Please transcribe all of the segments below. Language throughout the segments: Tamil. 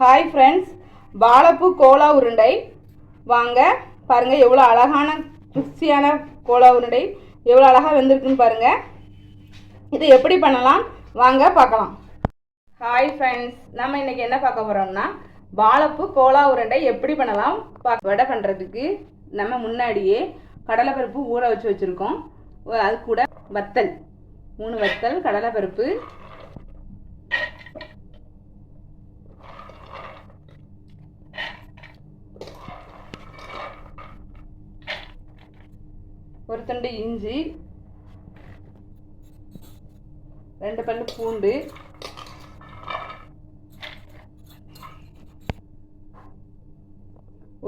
ஹாய் ஃப்ரெண்ட்ஸ் வாழைப்பூ கோலா உருண்டை. வாங்க பாருங்கள் எவ்வளோ அழகான கிறிஸ்டியான கோலா உருண்டை. எவ்வளோ அழகாக வெந்திருக்குன்னு பாருங்கள் இது எப்படி பண்ணலாம்? வாங்க பார்க்கலாம். ஹாய் ஃப்ரெண்ட்ஸ் நம்ம இன்றைக்கி என்ன பார்க்க போகிறோம்னா வாழைப்பூ கோலா உருண்டை எப்படி பண்ணலாம்? பா- வடை பண்ணுறதுக்கு நம்ம முன்னாடியே கடலைப்பருப்பு ஊற வச்சு வச்சுருக்கோம். அது கூட வத்தல். மூணு வத்தல் கடலைப்பருப்பு ஒரு இஞ்சி ரெண்டு பல்லு பூண்டு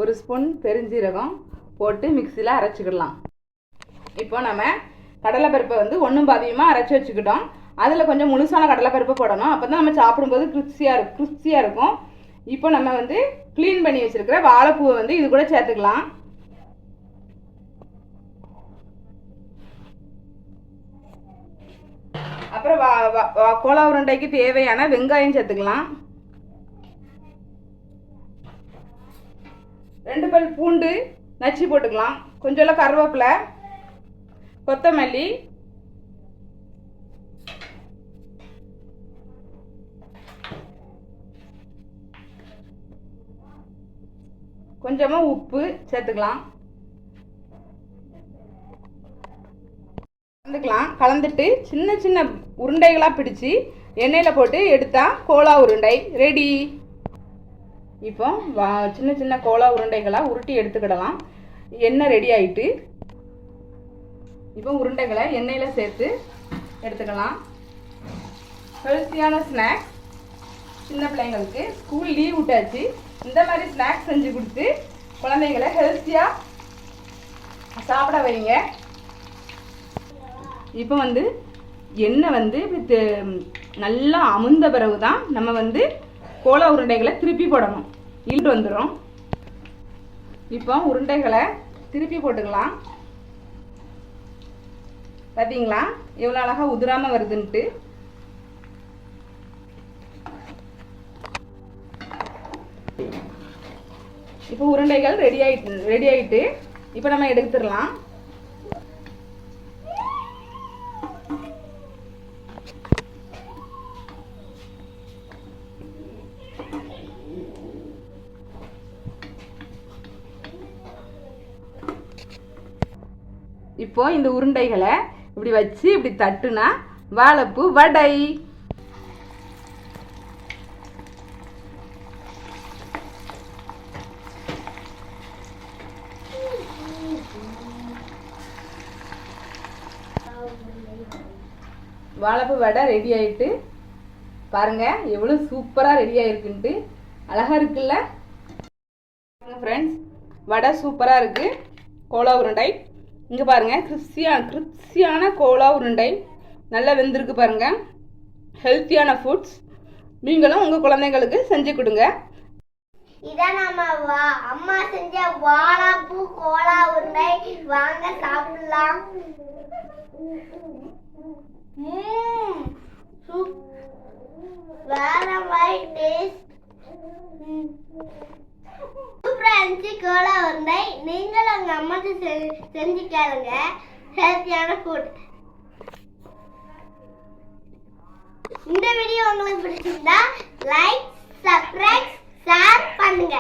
ஒரு ஸ்பூன் பெருஞ்சீரகம் போட்டு மிக்சியில் அரைச்சிக்கிடலாம். இப்போ நம்ம கடலைப்பருப்பை வந்து ஒன்றும் பாதியமாக அரைச்சி வச்சுக்கிட்டோம். அதில் கொஞ்சம் முழுசான கடலைப்பருப்பு போடணும். அப்போ தான் நம்ம சாப்பிடும்போது கிறிஸ்பியாக இருக்கும் கிறிஸ்பியாக இருக்கும். இப்போ நம்ம வந்து க்ளீன் பண்ணி வச்சுருக்கிற வாழைப்பூவை வந்து இது கூட சேர்த்துக்கலாம். அப்புறம் வா வா- வா- கோலா உருண்டைக்கு தேவையான வெங்காயம் சேர்த்துக்கலாம். ரெண்டு பல் பூண்டு நச்சு போட்டுக்கலாம். கொஞ்சம் கருவேப்பிலை கொத்தமல்லி கொஞ்சமாக உப்பு சேர்த்துக்கலாம். கலந்துக்கலாம் கலந்துட்டு சின்ன சின்ன உருண்டைகளாக பிடிச்சி எண்ணெயில் போட்டு எடுத்தால் கோலா உருண்டை. ரெடி இப்போ வா சின்ன சின்ன கோலா உருண்டைகளாக உருட்டி எடுத்துக்கிடலாம். எண்ணெய் ரெடி ஆயிட்டு. இப்போ உருண்டைகளை எண்ணெயில் சேர்த்து எடுத்துக்கலாம். ஹெல்த்தியான ஸ்நாக்ஸ் சின்ன பிள்ளைங்களுக்கு ஸ்கூல் லீவ் விட்டாச்சு. இந்த மாதிரி ஸ்நாக்ஸ் செஞ்சு கொடுத்து குழந்தைங்களை ஹெல்த்தியாக சாப்பிட வைங்க. இப்போ வந்து எண்ணெய் வந்து நல்லா அமுந்த பிறகு தான் நம்ம வந்து கோலா உருண்டைகளை திருப்பி போடணும். இழுட்டு வந்துடும் இப்போ உருண்டைகளை திருப்பி போட்டுக்கலாம். பார்த்தீங்களா எவ்வளோ அழகாக உதிராமல் வருதுன்ட்டு. இப்போ உருண்டைகள் ரெடி ஆயிட்டு ரெடி ஆகிட்டு இப்போ நம்ம எடுத்துடலாம். இப்போ இந்த உருண்டைகளை இப்படி வச்சு இப்படி தட்டுனா வாழைப்பூ வடை. வாழைப்பூ வடை ரெடி ஆயிட்டு பாருங்க எவ்வளோ சூப்பராக ரெடி ஆயிருக்குன்ட்டு. அழகா இருக்குல்ல? ஃப்ரெண்ட்ஸ் வடை சூப்பராக இருக்கு. கோலா உருண்டை. இங்கே பாருங்கள் கிறிஸ்பியா கிறிஸ்பியான கோலா உருண்டை நல்லா வெந்திருக்கு பாருங்கள் ஹெல்த்தியான ஃபுட்ஸ் நீங்களும் உங்கள் குழந்தைங்களுக்கு செஞ்சு கொடுங்க. இதான் நம்ம வா- அம்மா செஞ்ச வாழைப்பூ கோலா உருண்டை வாங்க சாப்பிடலாம். வேற மாதிரி டேஸ்ட் சூப்பரா இருந்துச்சு கோலா உருண்டை. நீங்களும் உங்க அம்மாக்கு செஞ்சு கேளுங்க ஹெல்த்தியான ஃபுட் இந்த வீடியோ உங்களுக்கு பிடிச்சிருந்தா லைக் சப்ஸ்கிரைப் ஷேர் பண்ணுங்க.